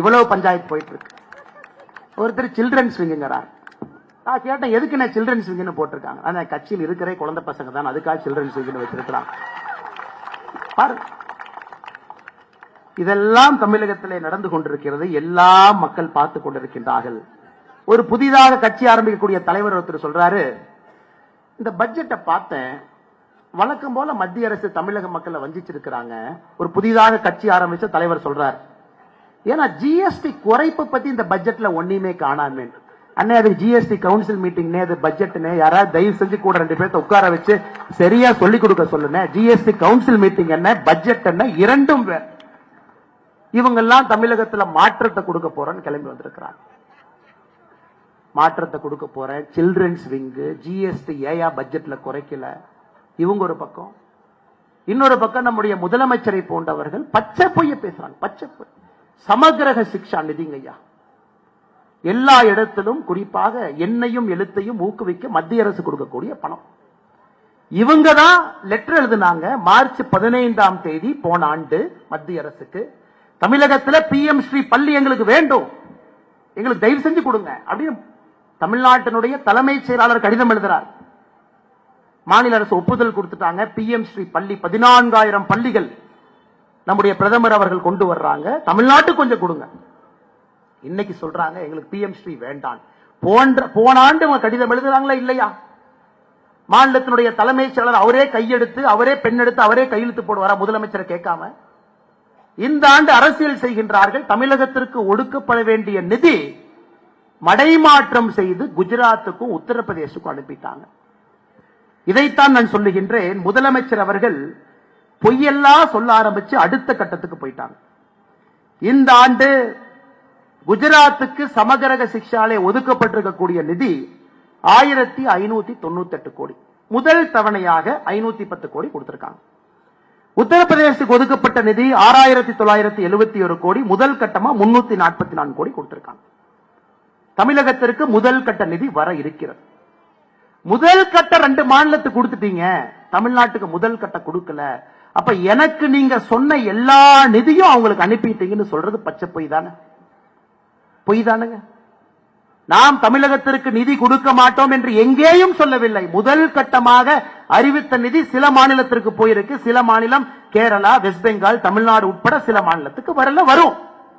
இவ்வளவு பஞ்சாயத்து போயிட்டு இருக்கு ஒருத்தர் சில்ட்ரன்ஸ் விங்குங்கிறார் நான் கேட்டேன் எதுக்கு நான் சில்ட்ரன்ஸ் விங்குன்னு போட்டிருக்காங்க? ஆனா கட்சியில் இருக்கிற குழந்தை பசங்க தான் அதுக்காக சில்ட்ரன்ஸ் விங்குன்னு வச்சிருக்கிறாங்க. பாரு. இதெல்லாம் தமிழகத்திலே நடந்து கொண்டிருக்கிறது எல்லா மக்கள் பார்த்து கொண்டிருக்கின்றார்கள். ஒரு புதிதாக கட்சி ஆரம்பிக்கக்கூடிய தலைவர் ஒருத்தர் சொல்றாரு இந்த பட்ஜெட்டை பார்த்தேன் வழக்கம் போல மத்திய அரசு தமிழக மக்களை வஞ்சிச்சிருக்கிறாங்க. ஒரு புதிதாக கட்சி ஆரம்பிச்ச தலைவர் சொல்றாரு ஏன்னா ஜிஎஸ்டி குறைப்பு பத்தி இந்த பட்ஜெட்ல ஒன்னையுமே காணாமே அண்ணே அது ஜிஎஸ்டி கவுன்சில் மீட்டிங்னே அது பட்ஜெட்னே யாராவது தயவு செஞ்சு கூட ரெண்டு பேர்த்த உட்கார வச்சு சரியா சொல்லி கொடுக்க சொல்லுங்க ஜிஎஸ்டி கவுன்சில் மீட்டிங் என்ன பட்ஜெட் என்ன இரண்டும் வேற. இவங்கெல்லாம் தமிழகத்துல மாற்றத்தை கொடுக்க போறேன்னு கிளம்பி வந்திருக்கிறாங்க. மாற்றத்தை கொடுக்க போறேன். சில்ட்ரன்ஸ் விங்கு ஜிஎஸ்டி ஏயா பட்ஜெட்ல குறைக்கல. இவங்க ஒரு பக்கம். இன்னொரு பக்கம் நம்முடைய முதலமைச்சரை போன்றவர்கள் பச்சை பொய்ய பேசுறாங்க. பச்சை பொய். சமகிரக சிக்ஷா நிதிங்க ஐயா. எல்லா இடத்திலும் குறிப்பாக எண்ணையும் எழுத்தையும் ஊக்குவிக்க மத்திய அரசு கொடுக்கக்கூடிய பணம். இவங்க தான் லெட்டர் எழுதினாங்க. மார்ச் பதினைந்தாம் தேதி போன ஆண்டு மத்திய அரசுக்கு. தமிழகத்துல பிஎம் ஸ்ரீ பள்ளி எங்களுக்கு வேண்டும். எங்களுக்கு தயவு செஞ்சு கொடுங்க. அப்படின்னு தமிழ்நாட்டினுடைய தலைமைச் செயலாளர் கடிதம் எழுதுறார். மாநில அரசு ஒப்புதல் கொடுத்துட்டாங்க. பிஎம் ஸ்ரீ பள்ளி பதினான்காயிரம் பள்ளிகள் நம்முடைய பிரதமர் அவர்கள் கொண்டு வர்றாங்க. தமிழ்நாட்டுக்கு கொஞ்சம் கொடுங்க. இன்னைக்கு சொல்றாங்க எங்களுக்கு பிஎம் ஸ்ரீ வேண்டாம். போன்ற போன ஆண்டு அவங்க கடிதம் எழுதுறாங்களா இல்லையா? மாநிலத்தினுடைய தலைமைச் செயலர் அவரே கையெடுத்து அவரே பெண்ணெடுத்து அவரே கையெழுத்து போடுவாரா? முதலமைச்சரை கேட்காம. இந்த ஆண்டு அரசியல் செய்கின்றார்கள். தமிழகத்திற்கு ஒடுக்கப்பட வேண்டிய நிதி மடைமாற்றம் செய்து குஜராத்துக்கும் உத்தரப்பிரதேசுக்கும் அனுப்பிட்டாங்க. இதைத்தான் நான் சொல்லுகின்றேன். முதலமைச்சர் அவர்கள் பொய்யெல்லாம் சொல்ல ஆரம்பிச்சு அடுத்த கட்டத்துக்கு போயிட்டாங்க. இந்த ஆண்டு குஜராத்துக்கு சமகரக சிக்ஷாலே ஒதுக்கப்பட்டிருக்கக்கூடிய நிதி ஆயிரத்தி ஐநூத்தி தொண்ணூத்தி எட்டு கோடி. முதல் தவணையாக ஐநூத்தி பத்து கோடி கொடுத்திருக்காங்க. உத்தரப்பிரதேசத்துக்கு ஒதுக்கப்பட்ட நிதி ஆறாயிரத்தி தொள்ளாயிரத்தி எழுபத்தி ஒரு கோடி முதல் கட்டமா முன்னூத்தி நாற்பத்தி நான்கு கோடி கொடுத்திருக்காங்க. தமிழகத்திற்கு முதல் கட்ட நிதி வர இருக்கிறது. முதல் கட்ட ரெண்டு மாநிலத்துக்கு கொடுத்துட்டீங்க தமிழ்நாட்டுக்கு முதல் கட்ட கொடுக்கல அப்ப எனக்கு நீங்க சொன்ன எல்லா நிதியும் அவங்களுக்கு அனுப்பிட்டீங்கன்னு சொல்றது பச்சை பொய் தானே? பொய் தானுங்க. நாம் தமிழகத்திற்கு நிதி கொடுக்க மாட்டோம் என்று எங்கேயும் சொல்லவில்லை. முதல் கட்டமாக அறிவித்த நிதி சில மாநிலத்திற்கு போயிருக்கு. சில மாநிலம் கேரளா வெஸ்ட் பெங்கால் தமிழ்நாடு உட்பட சில மாநிலத்துக்கு வரல வரும்.